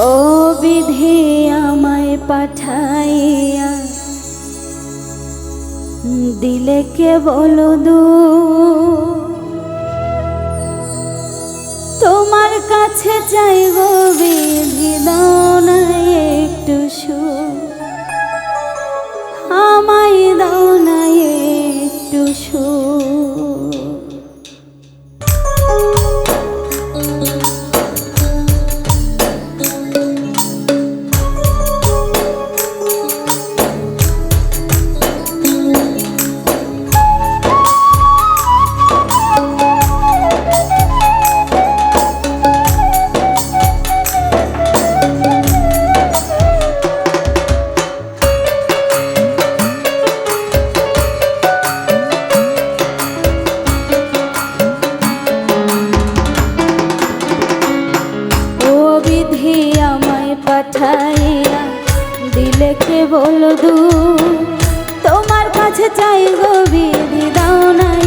ও বিধি আমায় পাঠাইয়া দিলে কে বলো দু তোমার কাছে চাইব বিধি পাঠাইয়া দিলে কে বলদু? তোমার কাছে চাই গো বিধি দাও না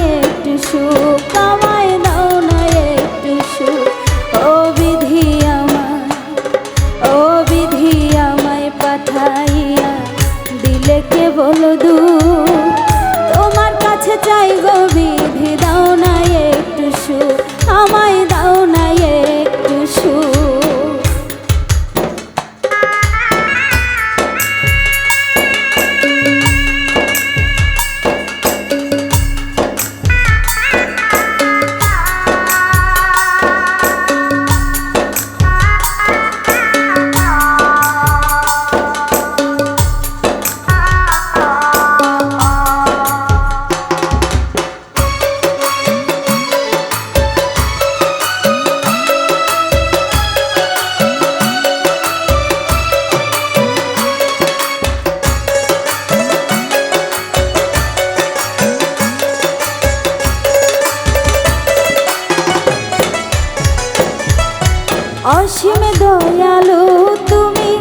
অসীম দয়ালু তুমি,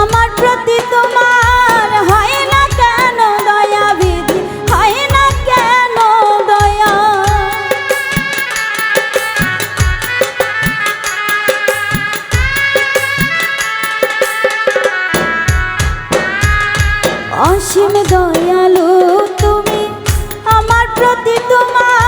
আমার প্রতি তোমার হয় না কেন দয়া বিধি, হয় না কেন দয়া? অসীম দয়ালু তুমি, আমার প্রতি তোমার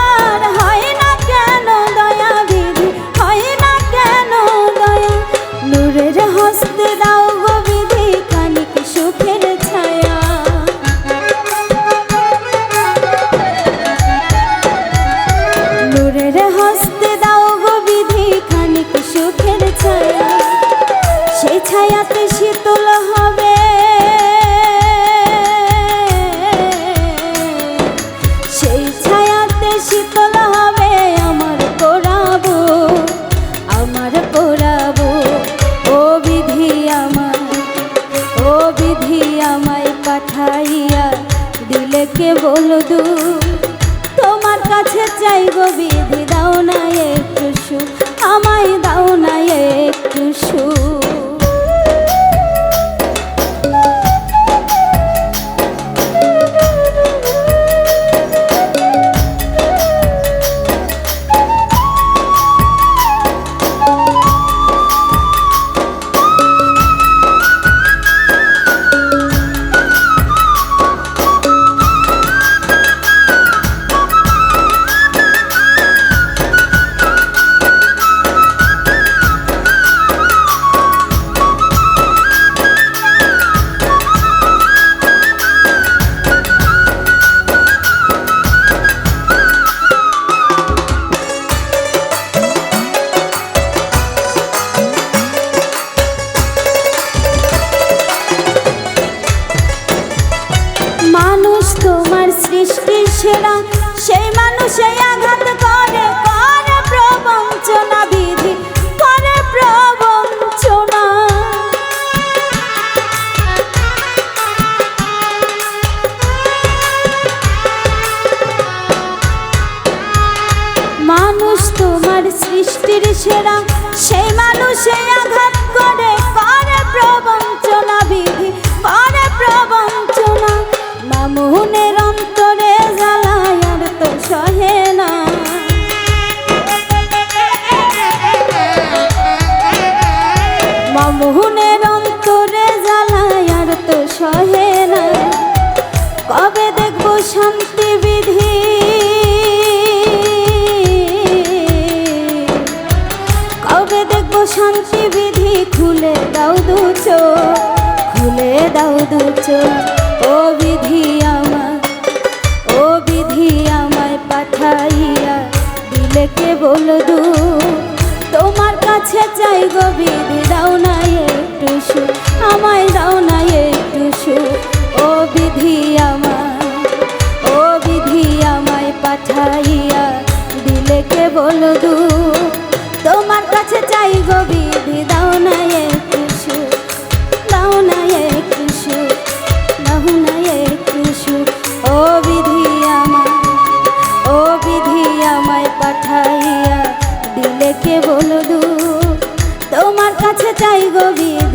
দিলে কে বলদু তোমার কাছে চাইব বিধি দাও না একটু সুখ আমায় দাও না সেরা সেই মানুষে আঘাত করে করে প্রবঞ্চনা বিধি, করে প্রবঞ্চনা। মানুষ তোমার সৃষ্টির সেরা, সেই মানুষে শান্তি বিধি। কবে দেখব শান্তি বিধি খুলে দাও দুচো খুলে দাও দুচো envolvida